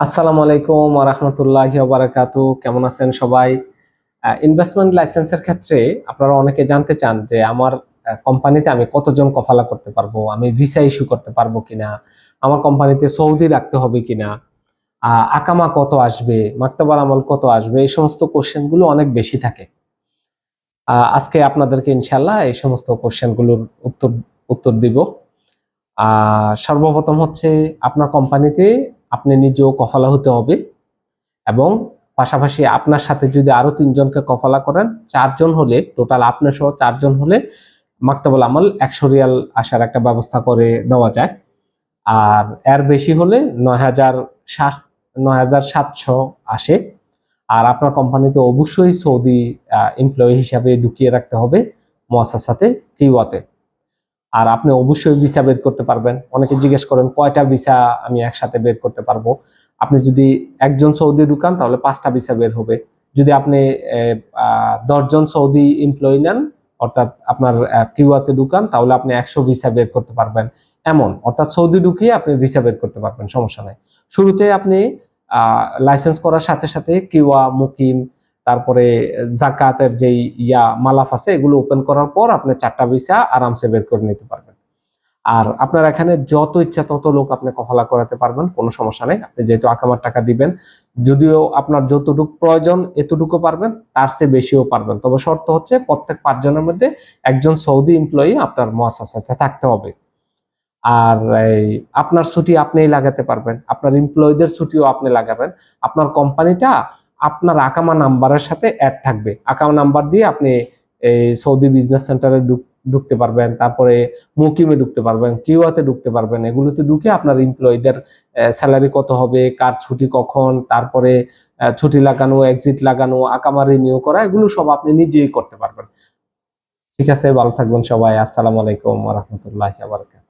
আসসালামু আলাইকুম রহমতুল্লাহ বারাকাতু কেমন আছেন সবাই? ইনভেস্টমেন্ট লাইসেন্সের ক্ষেত্রে আপনারা অনেকে জানতে চান যে আমার কোম্পানিতে আমি কতজন কফালা করতে পারব, আমি ভিসা ইস্যু করতে পারব কিনা, আমার কোম্পানিতে সৌদি রাখতে হবে কিনা আকামা কত আসবে মাক্তাবাল আমল কত আসবে, এই সমস্ত কোশ্চেনগুলো অনেক বেশি থাকে। আজকে আপনাদেরকে ইনশাল্লাহ এই সমস্ত কোশ্চেনগুলোর উত্তর উত্তর দিব। সর্বপ্রথম হচ্ছে আপনার কোম্পানিতে আপনি নিজেও কফালা হতে হবে এবং পাশাপাশি আপনার সাথে যদি আরও তিনজনকে কফালা করেন, চারজন হলে টোটাল আপনার সহ চারজন হলে মাক্তাবুল আমল একশো রিয়াল আসার একটা ব্যবস্থা করে দেওয়া যায়। আর এর বেশি হলে নয় হাজার সাত, নয় হাজার সাতশো আসে। আর আপনার কোম্পানিতে অবশ্যই সৌদি এমপ্লয়ি হিসাবে ঢুকিয়ে রাখতে হবে মহাসার সাথে কিওয়াতে আর আপনি অবশ্যই ভিসা বের করতে পারবেন। অনেকে জিজ্ঞেস করেন, কয়টা ভিসা আমি একসাথে বের করতে পারব? আপনি যদি একজন সৌদি ঢুকান তাহলে পাঁচটা ভিসা বের হবে। যদি আপনি দশজন সৌদি এমপ্লয়ি নেন, অর্থাৎ আপনার কিউয়াতে ঢুকান তাহলে আপনি একশো ভিসা বের করতে পারবেন। এমন, অর্থাৎ সৌদি ঢুকিয়ে আপনি ভিসা বের করতে পারবেন, সমস্যা নাই। শুরুতে আপনি লাইসেন্স করার সাথে সাথে কিউয়া মুকিম তারপরে জাকাতের যেই ইয়া মালাফ আছে, এগুলো ওপেন করার পর আপনি চারটা ভিসা আরামসে বের করে নিতে পারবেন। আর আপনার এখানে যত ইচ্ছা তত লোক আপনি কফালা করাতে পারবেন, কোনো সমস্যা নেই। আপনি যেহেতু আকামার টাকা দিবেন, যদিও আপনার যতটুকু প্রয়োজন এতটুকু পারবেন, তার চেয়ে বেশিও পারবেন। তবে শর্ত হচ্ছে প্রত্যেক পাঁচজনের মধ্যে একজন সৌদি এমপ্লয়ি আপনার মহাসাসাতে থাকতে হবে। আর আপনার ছুটি আপনিই লাগাতে পারবেন, আপনার এমপ্লয়ীদের ছুটিও আপনি লাগাবেন। আপনার কোম্পানিটা আপনার আকামা নাম্বারের সাথে অ্যাড থাকবে। আকামা নাম্বার দিয়ে আপনি এই সৌদি বিজনেস সেন্টারে ঢুকতে পারবেন, তারপরে মুকিমে ঢুকতে পারবেন কিউয়াতে ঢুকতে পারবেন, এগুলোতে ঢুকে আপনার এমপ্লয়ীদের স্যালারি কত হবে, কার ছুটি কখন, তারপরে ছুটি লাগানো এক্সিট লাগানো, আকামা রিনিউ করা, এগুলো সব আপনি নিজেই করতে পারবেন। ঠিক আছে, ভালো থাকবেন সবাই। আসসালামু আলাইকুম রহমতুল্লাহ বারকাত